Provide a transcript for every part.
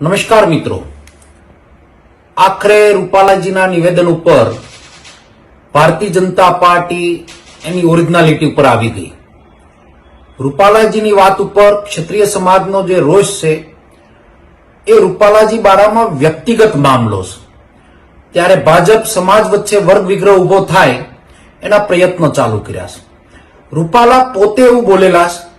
નમસ્કાર મિત્રો. આખરે રૂપાલાજીના નિવેદન ઉપર ભારતીય જનતા પાર્ટી એની ઓરિજિનાલિટી ઉપર આવી ગઈ. રૂપાલાજીની વાત ઉપર ક્ષત્રિય સમાજનો જે રોષ છે, એ રૂપાલાજી બારામાં વ્યક્તિગત મામલો છે. ત્યારે ભાજપ સમાજ વચ્ચે વર્ગ વિગ્રહ ઊભો થાય એના પ્રયત્નો ચાલુ કર્યા છે. રૂપાલા પોતે એવું બોલેલા છે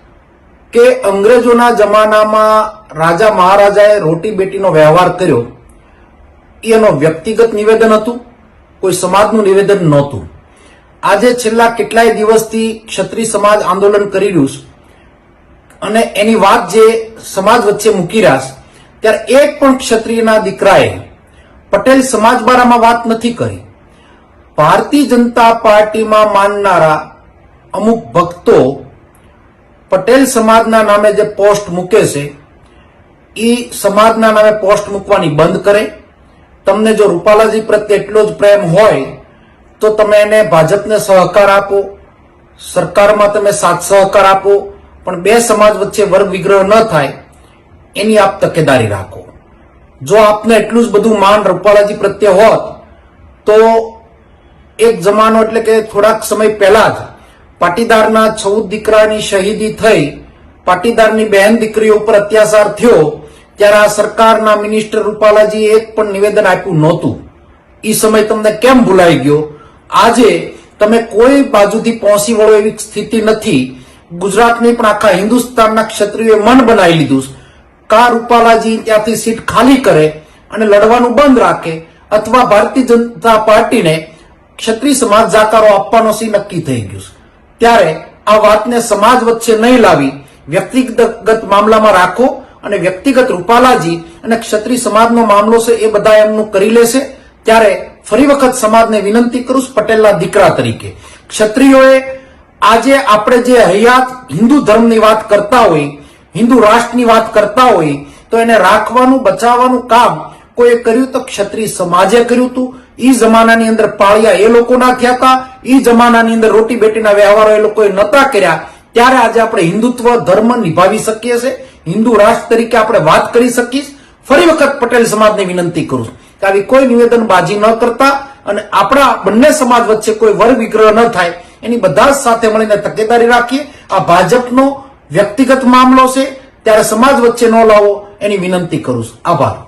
કે અંગ્રેજોના જમાનામાં રાજા મહારાજાએ રોટી બેટીનો વ્યવહાર કર્યો. એ એનો વ્યક્તિગત નિવેદન હતું, કોઈ સમાજનું નિવેદન નહોતું. આજે છેલ્લા કેટલાય દિવસથી ક્ષત્રિય સમાજ આંદોલન કરી રહ્યું છે. અને એની વાત જે સમાજ વચ્ચે મૂકી રહ્યા છે, ત્યારે એક પણ ક્ષત્રિયના દીકરાએ પટેલ સમાજ બારામાં વાત નથી કરી. ભારતીય જનતા પાર્ટીમાં માનનારા અમુક ભક્તો પટેલ સમાજના નામે જે પોસ્ટ મૂકે છે એ સમાજના નામે પોસ્ટ મૂકવાની બંધ કરે. તમને જો રૂપાલાજી પ્રત્યે એટલો જ પ્રેમ હોય, તો તમે એને ભાજપને સહકાર આપો, સરકારમાં તમે સાથ સહકાર આપો, પણ બે સમાજ વચ્ચે વર્ગ વિગ્રહ ન થાય, એની આપ તકેદારી રાખો. જો આપને એટલું જ બધું માન રૂપાલાજી પ્રત્યે હોત, તો એક જમાનો એટલે કે થોડાક સમય પહેલા જ પાટીદારના ચૌદ દીકરાની શહીદી થઈ. પાટીદારની બહેન દીકરીઓ ઉપર અત્યાચાર થયો. ત્યારે આ સરકારના મિનિસ્ટર રૂપાલાજી એક પણ નિવેદન આપ્યું નહોતું. એ સમય તમને કેમ ભૂલાઈ ગયો? આજે તમે કોઈ બાજુથી પહોંચી વળો એવી સ્થિતિ નથી. ગુજરાતની પણ આખા હિન્દુસ્તાનના ક્ષત્રિયોએ મન બનાવી લીધું કા રૂપાલાજી ત્યાંથી સીટ ખાલી કરે અને લડવાનું બંધ રાખે અથવા ભારતીય જનતા પાર્ટીને ક્ષત્રિય સમાજ જાકારો આપવાનો સી નક્કી થઈ ગયું છે. ત્યારે આ વાતને સમાજ વચ્ચે નહીં લાવી વ્યક્તિગત મામલામાં રાખો અને વ્યક્તિગત રૂપાલાજી અને ક્ષત્રિય સમાજનો મામલો છે એ બધા એમનું કરી લેશે. ત્યારે ફરી વખત સમાજને વિનંતી કરું પટેલના દીકરા તરીકે. ક્ષત્રિયોએ આજે આપણે જે હયાત હિન્દુ ધર્મની વાત કરતા હોય, હિન્દુ રાષ્ટ્રની વાત કરતા હોય, તો એને રાખવાનું, બચાવવાનું કામ કોઈએ કર્યું તો ક્ષત્રિય સમાજે કર્યું હતું. ઈ જમાનાની અંદર પાળિયા એ લોકોના થયા હતા ઈ જમાનાની અંદર રોટી બેટીના વ્યવહારો એ લોકોએ નતા કર્યા. ત્યારે આજે આપણે હિન્દુત્વ ધર્મ નિભાવી શકીએ છીએ. હિન્દુ રાષ્ટ્ર તરીકે આપણે વાત કરી શકીશ. ફરી વખત પટેલ સમાજને વિનંતી કરું કે આવી કોઈ નિવેદન બાજી ન કરતા અને આપણા બંને સમાજ વચ્ચે કોઈ વર્ગ વિગ્રહ ન થાય. એની બધા સાથે મળીને તકેદારી રાખીએ. આ ભાજપનો વ્યક્તિગત મામલો છે. ત્યારે સમાજ વચ્ચે ન લાવો એની વિનંતી કરું છું. આભાર.